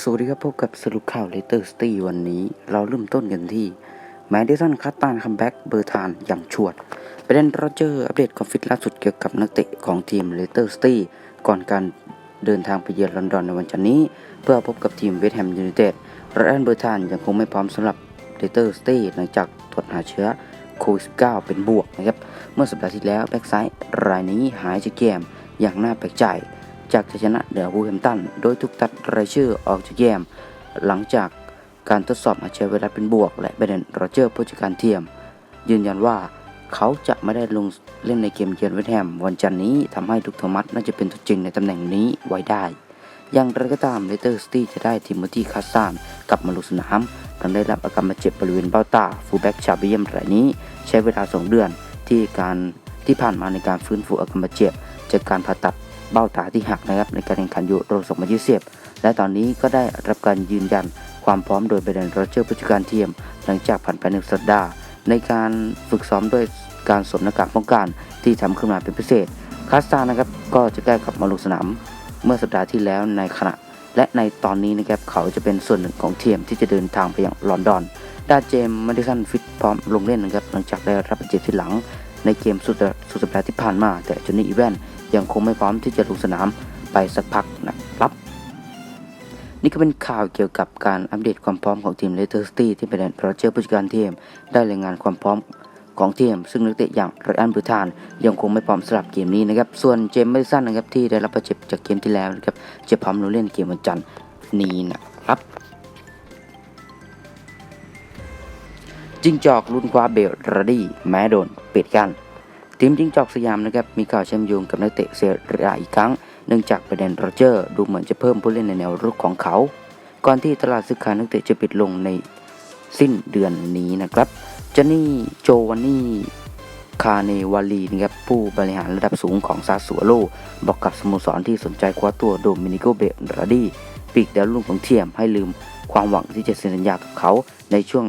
สวัสดีครับพบกับสรุปข่าวเลเตอร์สตีวันนี้เราเริ่มต้นกันที่แมดิสันคัตตานคัมแบ็กเบอร์ทานอย่างชวดประเด็นโรเจอร์อัปเดตความฟิตล่าสุดเกี่ยวกับนักเตะของทีมเลเตอร์สตีก่อนการเดินทางไปเยือนลอนดอนในวันจันทร์นี้ เพื่อพบกับทีมเวสต์แฮมยูไนเต็ดไรอันเบอร์ทานยังคงไม่พร้อมสำหรับเลเตอร์สตีหลังจากตรวจหาเชื้อโควิด -19 เป็นบวกนะครับเมื่อสัปดาห์ที่แล้วแบ็กซ้ายรายนี้หายจากเกมอย่างน่าแปลกใจ จากชัยชนะเหนือวูแฮมตัน โดยถูกตัดรายชื่อออกจากเกมหลังจากการทดสอบหาเชื้อไวรัสเป็นบวก และเบรนโรเจอร์ผู้จัดการทีมยืนยันว่าเขาจะไม่ได้ลงเล่นในเกมเยือนเวสต์แฮมวันจันทร์นี้ทำให้ดุกโทมัสน่าจะเป็นตัวจริงในตำแหน่งนี้ไว้ได้ อย่างไรก็ตามเลเตอร์สตี้จะได้ทิมโมธีคาสซานกลับมาลงสนามหลังได้รับอาการบาดเจ็บบริเวณเบ้าตาฟูแบ็กชาเบียมรายนี้ใช้เวลา 2 เดือนที่การที่ผ่านมาในการฟื้นฟูอาการบาดเจ็บจากการผ่าตัด เบ้าตาที่หักนะครับในการแข่งขันยูโร2020 และตอนนี้ก็ได้รับการยืนยันความพร้อมโดยเบรนโรเจอร์ผู้จัดการทีม หลังจากผ่านไปหนึ่งสัปดาห์ในการฝึกซ้อมด้วยการสวมหน้ากากป้องกันที่ทำขึ้นมาเป็นพิเศษ คาสตานะครับก็จะได้กลับมาลงสนามเมื่อสัปดาห์ที่แล้วในขณะ และในตอนนี้นะครับเขาจะเป็นส่วนหนึ่งของทีมที่จะเดินทางไปยังลอนดอนด้านเจมส์มาดิสันฟิตพร้อมลงเล่นนะครับหลังจากได้รับบาดเจ็บที่หลังในเกมสุดสุดสัปดาห์ที่ผ่านมา แต่จนนี่อีแวน ยังคงไม่พร้อมที่จะลงสนามไปสักพักนะครับ นี่ก็เป็นข่าวเกี่ยวกับการอัปเดตความพร้อมของทีมเลสเตอร์สตี้ที่เป็นโปรเจกต์ผู้จัดการทีมได้รายงานความพร้อมของทีมซึ่งนักเตะอย่างไรอันบูธาน ยังคงไม่พร้อมสำหรับเกมนี้นะครับ ส่วนเจมส์แมดิสันนะครับที่ได้รับบาดเจ็บจากเกมที่แล้วนะครับจะพร้อมลงเล่นเกมวันจันทร์นี้นะครับจิงจอกลุ้นคว้าเบลรดี้แม้โดนปิดกัน ทีมจิงจอกสยามนะครับมีข่าวเชื่อมโยงกับนักเตะเซเรียอีกครั้ง เนื่องจากประเด็นโรเจอร์ ดูเหมือนจะเพิ่มผู้เล่นในแนวรุกของเขา ก่อนที่ตลาดซื้อขายนักเตะจะปิดลงในสิ้นเดือนนี้นะครับจานี่โจวานนี่คาเนวาลีนะครับผู้บริหารระดับสูงของซาสัวโล บอกกับสโมสรที่สนใจคว้าตัวโดมินิโกเบรดี้ปีกดาวรุ่งของเทียมให้ลืมความหวังที่จะเซ็นสัญญากับเขาในช่วง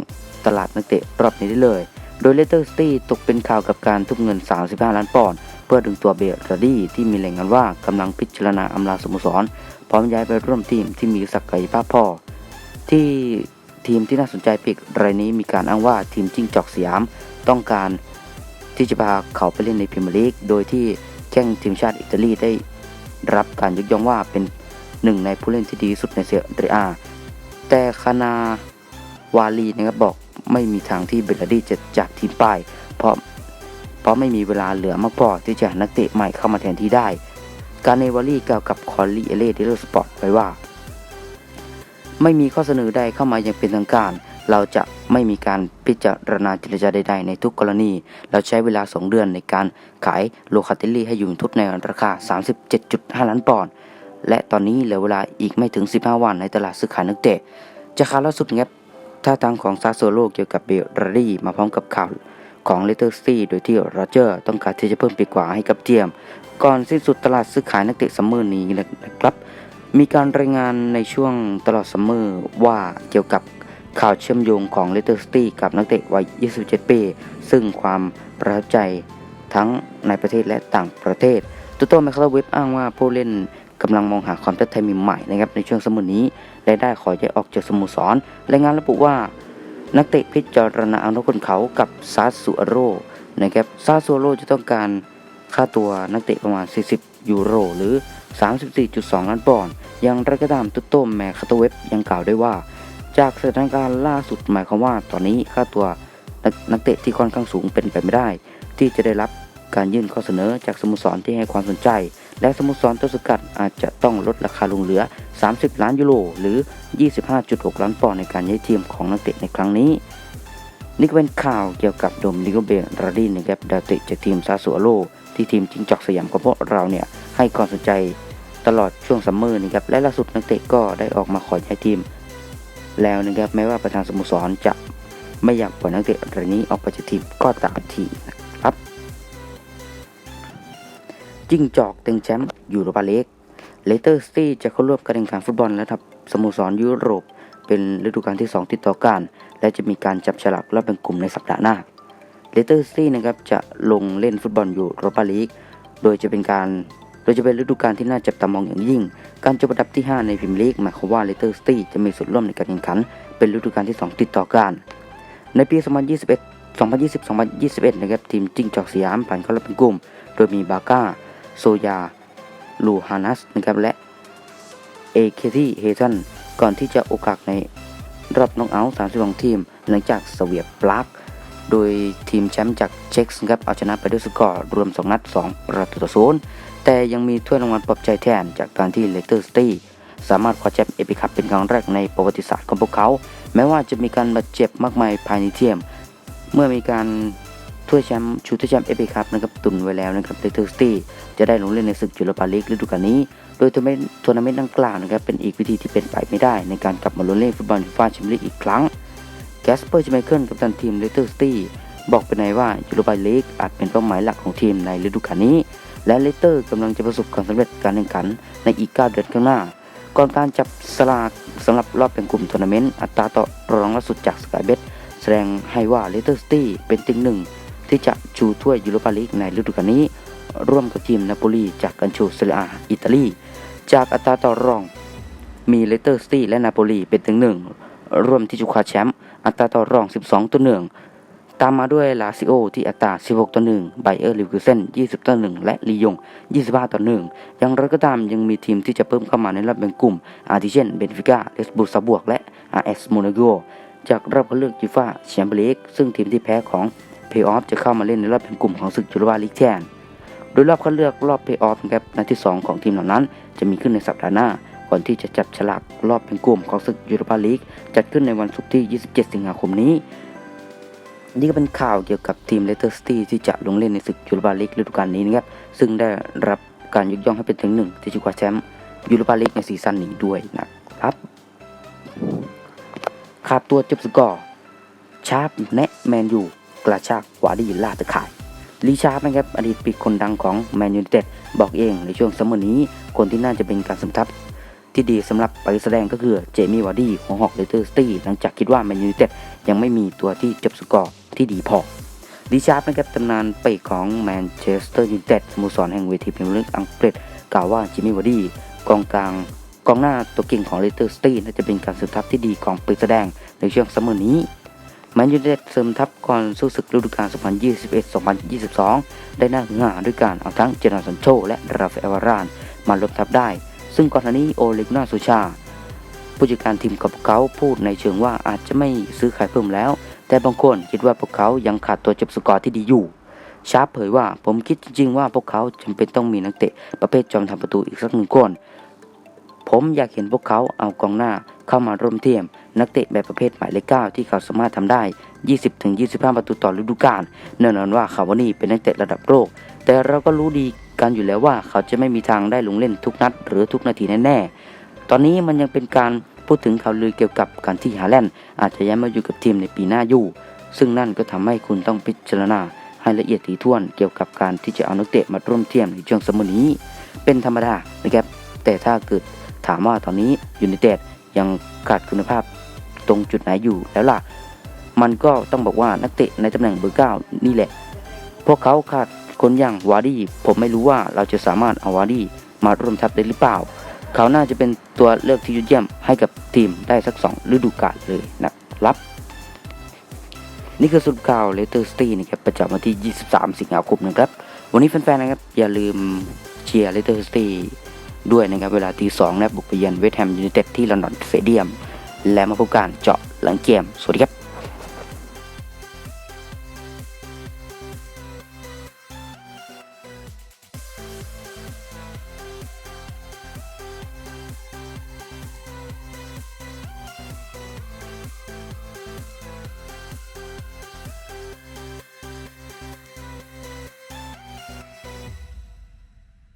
ตลาดนักเตะรอบนี้ได้เลย โดยเลสเตอร์สตี้ตกเป็นข่าวกับการทุ่มเงิน 35 ล้านปอนด์เพื่อดึงตัวเบรดี้ที่มีรายงานว่ากำลังพิจารณาอำลาสโมสร พร้อมย้ายไปร่วมทีมที่มีศักยภาพพอ ที่ทีมที่น่าสนใจปีกรายนี้มีการอ้างว่าทีมจิ้งจอกสยามต้องการที่จะพาเขาไปเล่นในพรีเมียร์ลีก โดยที่แข้งทีมชาติอิตาลีได้รับการยกย่องว่าเป็นหนึ่งในผู้เล่นที่ดีสุดในเซเรียอาแต่คานาวาลีนะครับบอก ไม่มีทางที่เบลลาดี้จะจากทีมไปเพราะเพราะไม่มีเวลาเหลือมากพอที่จะนักเตะใหม่เข้ามาแทนที่ได้ การเนวาลีกล่าวกับคอลลีเอเล่เดลสปอร์ตไว้ว่า ไม่มีข้อเสนอใดเข้ามาอย่างเป็นทางการ เราจะไม่มีการพิจารณาเจรจาใดๆในทุกกรณี เราใช้เวลา 2 เดือนในการขายโลคาเตลลี่ให้ยูเวนทุสในราคา 37.5 ล้านปอนด์และตอนนี้เหลือเวลาอีกไม่ถึง 15 วันในตลาดซื้อขายนักเตะจะข่าล่าสุดครับ ท่าทางของซาโซโลเกี่ยวกับเบลรารีมาพร้อมกับข่าวของเลเตอร์ซีโดยที่โรเจอร์ต้องการที่จะเพิ่มปีกขวาให้กับเทียม ก่อนสิ้นสุดตลาดซื้อขายนักเตะซัมเมอร์นี้นะครับ มีการรายงานในช่วงตลอดซัมเมอร์ว่าเกี่ยวกับข่าวเชื่อมโยงของเลเตอร์สตีกับนักเตะวัย 27 ปี ซึ่งความประทับใจทั้งในประเทศและต่างประเทศตัวโตแมคคาเว็บอ้างว่าผู้เล่น กำลังมองหาความท้าทายใหม่ๆนะครับในช่วงซัมเมอร์นี้และได้ขอย้ายออกจากสโมสรรายงานระบุว่า นักเตะพิจารณาอนุคนเขากับซาสุโรนะครับซาสุโรจะต้องการค่าตัวนักเตะประมาณ 40 ยูโร หรือ 34.2 ล้านปอนด์อย่างไรก็ตามตุตโตแมคคาโตเว็บยังกล่าวได้ว่า จากสถานการณ์ล่าสุดหมายความว่าตอนนี้ค่าตัวนักเตะที่ค่อนข้างสูงเป็นไปไม่ได้ ที่จะได้รับ การยื่นข้อเสนอจากสโมสรที่ให้ความสนใจ และสโมสรต้นสังกัดอาจจะต้องลดราคาลงเหลือ 30 ล้านยูโรหรือ 25.6 ล้านปอนด์ในการย้ายทีมของนักเตะในครั้งนี้ นี่ก็เป็นข่าวเกี่ยวกับโดมนิโกเบราดีนะครับดาวเตะจากทีมซาสุโลที่ทีมจิงจอกสยามของพวกเราเนี่ยให้ความสนใจตลอดช่วงซัมเมอร์นะครับและล่าสุดนักเตะก็ได้ออกมาขอย้ายทีม แล้วนะครับแม้ว่าประธานสโมสรจะไม่อยากปล่อยนักเตะรายนี้ออกไปจากทีมก็ตามที จิ้งจอกเต็งแชมป์ยูโรปาเลกเลเตอร์สตี้จะเข้าร่วมการแข่งขันฟุตบอลระดับสโมสรยุโรป เป็นฤดูกาลที่ 2 ติดต่อกัน และจะมีการจับฉลากรอบแบ่งกลุ่มในสัปดาห์หน้าเลเตอร์สตี้นะครับจะลงเล่นฟุตบอลยูโรปาลีกโดยจะเป็นการโดยจะเป็นฤดูกาลที่น่าจับตามองอย่างยิ่ง การจบอันดับที่ 5 ในพรีเมียร์ลีกหมายความว่าเลสเตอร์ซิตี้จะมีส่วนร่วมในการแข่งขัน เป็นฤดูกาลที่ 2 ติดต่อกัน ในปี 2021 2020-2021 นะครับทีมจิ้งจอกสยามผ่านเข้ารอบเป็นกลุ่ม โดยมีบาก้า โซยา ลูฮานัสนะครับและเอเคที่เฮทันก่อนที่จะโอกาสในรอบน็อกเอาท์32 ทีม หลังจากเสวียบปลักโดยทีมแชมป์จากเช็กส์ครับเอาชนะไปด้วยสกอร์รวม 2 นัด 2 ประตูต่อศูนย์แต่ยังมีถ้วยรางวัลปลอบใจแทนจากการที่เลสเตอร์ซิตี้สามารถคว้าแชมป์เอพิคัพเป็นครั้งแรกในประวัติศาสตร์ของพวกเขา แม้ว่าจะมีการบาดเจ็บมากมายภายในทีมเมื่อมีการ ถ้วยแชมป์ชูถ้วยแชมป์เอฟเอคัพนะครับตุนไว้แล้วนะครับเลสเตอร์ซิตี้จะได้ลงเล่นในศึกยูโรปาลีกฤดูกาลนี้ โดยทัวร์นาเมนต์ทัวร์นาเมนต์ดังกล่าวนะครับเป็นอีกวิธีที่เป็นไปไม่ได้ ในการกลับมาลงเล่นฟุตบอลยูฟ่าแชมเปี้ยนลีกอีกครั้งแกสเปอร์ชไมเคิลกัปตันทีมเลสเตอร์ซิตี้บอกไปในว่ายูโรปาลีกอาจเป็นเป้าหมายหลักของทีมในฤดูกาลนี้ และเลสเตอร์กำลังจะประสบความสำเร็จการแข่งขันในอีก 9 เดือนข้างหน้า ก่อนการจับสลากสำหรับรอบแบ่งกลุ่มทัวร์นาเมนต์อัตราต่อรองล่าสุดจากสกายเบ t แสดงให้ว่าเลสเตอร์ซิตี้เป็นติงหนึ่ง ที่จะชูถ้วยยูโรปาลีกในฤดูกาลนี้ ร่วมกับทีมนาโปลีจากการชูเซเรียอาอิตาลี จากอัตราต่อรอง มีเลสเตอร์ซิตี้และนาโปลีเป็นถึงหนึ่งร่วมที่จะคว้าแชมป์อัตราต่อรอง 12 ต่อหนึ่งตามมาด้วยลาซิโอที่อัตรา 16 ต่อ 1 ไบเออร์ลิวคิเซน20 ต่อ 1 และลียง 25 ต่อ 1 อย่างไรก็ตามยังมีทีมที่จะเพิ่มเข้ามาในรอบแบ่งกลุ่ม อาทิเช่น เบนฟิก้า เลสบูซาบวก และอาร์เอสโมนาโกจากรอบคัดเลือกยูฟ่าแชมเปี้ยนลีกซึ่งทีมที่แพ้ของ เพย์ออฟจะเข้ามาเล่นในรอบแบ่งกลุ่มของศึกยูโรปาลีกแทนโดยรอบคัดเลือกรอบเพย์ออฟนะครับนัดที่ 2 ของทีมเหล่านั้น จะมีขึ้นในสัปดาห์หน้า ก่อนที่จะจับฉลากรอบเป็นกลุ่มของศึกยูโรปาลีกจัดขึ้นในวันศุกร์ที่ 27 สิงหาคมนี้ นี่ก็เป็นข่าวเกี่ยวกับทีมเลสเตอร์ซิตี้ที่จะลงเล่นในศึกยูโรปาลีกฤดูกาลนี้นะครับซึ่งได้รับการยกย่องให้เป็นถึงหนึ่งที่จะคว้าแชมป์ยูโรปาลีกในซีซั่นนี้ด้วยนะครับขาดตัวจบสกอร์ชาร์ปแนะแมนยู กระชากวาดีลาตะข่ายลีชาร์ปนะครับอดีตปีกคนดังของแมนยู i นเต็ดบอกเองในช่วงซัมเมอร์นี้คนที่น่าจะเป็นการสมทับที่ดีสำหรับไปแสดงก็คือเจมี่วาร์ดี้ของฮอกเลสเตอร์สตี้หลังจากคิดว่าแมนยู i นเต็ดยังไม่มีตัวที่จบสกอร์ที่ดีพอลีชาร์ปนะครับตำนานเปกของแมนเชสเตอร์ยูไนเต็ดสโมสรแห่งเวทีพรีเมียร์ลีกอังกฤษกล่าวว่าเจมี่วาร์ดี้กองกลางกองหน้าตัวเก่งของเลสเตอร์สตี้น่าจะเป็นการสืบทับที่ดีของปีแสดงในช่วงซัมเมอร์นี้ แมนยูไนเต็ดเสริมทัพก่อนสู้ศึกฤดูกาล 2021-2022 ได้น่าหงาด้วยการเอาทั้งเจนาสันโชและราฟาเอลวารานมาลบทับได้ ซึ่งก่อนหน้านี้โอเล็กนาซูชา ผู้จัดการทีมกับเขาพูดในเชิงว่าอาจจะไม่ซื้อขายเพิ่มแล้ว แต่บางคนคิดว่าพวกเขายังขาดตัวจับสกอร์ที่ดีอยู่ชาร์ปเผยว่าผมคิดจริงๆว่าพวกเขาจำเป็นต้องมีนักเตะประเภทจอมทำประตูอีกสักหนึ่งคน ผมอยากเห็นพวกเขาเอากองหน้า เข้ามาร่วมเทียม นักเตะแบบประเภทหมายเลขเก้าที่เขาสามารถทำได้ 20-25 ประตูต่อฤดูกาลแน่นอนว่าคาวานี่เป็นนักเตะระดับโลกแต่เราก็รู้ดีกันอยู่แล้วว่าเขาจะไม่มีทางได้ลงเล่นทุกนัด หรือทุกนาทีแน่ๆ ตอนนี้มันยังเป็นการพูดถึงข่าวลือเกี่ยวกับการที่ฮาแลนด์อาจจะย้ายมาอยู่กับทีมในปีหน้าอยู่ ซึ่งนั่นก็ทำให้คุณต้องพิจารณาให้ละเอียดถี่ถ้วนเกี่ยวกับการที่จะเอานักเตะมาร่วมเทียมในช่วงสมอนี้ เป็นธรรมดานะครับ แต่ถ้าเกิดถามว่าตอนนี้ยูไนเต็ด ยังขาดคุณภาพตรงจุดไหนอยู่แล้วล่ะ มันก็ต้องบอกว่านักเตะในตำแหน่งเบอร์เก้านี่แหละ พวกเขาขาดคนอย่างวาร์ดี้ผมไม่รู้ว่าเราจะสามารถเอาวาร์ดี้มาร่วมทัพได้หรือเปล่า เขาน่าจะเป็นตัวเลือกที่ยอดเยี่ยมให้กับทีมได้สักสองฤดูกาลเลยนะครับ นี่คือสุดข่าวเลสเตอร์สตีนะครับประจำวันที่ 23 สิงหาคมนะครับ วันนี้แฟนๆนะครับอย่าลืมเชียร์เลสเตอร์สตี ด้วยนะครับเวลาตีสองนะครับบุกไปเยือนเวสต์แฮมยูไนเต็ดที่ลอนดอนสเตเดียม และมาพบกันเจาะหลังเกม สวัสดีครับ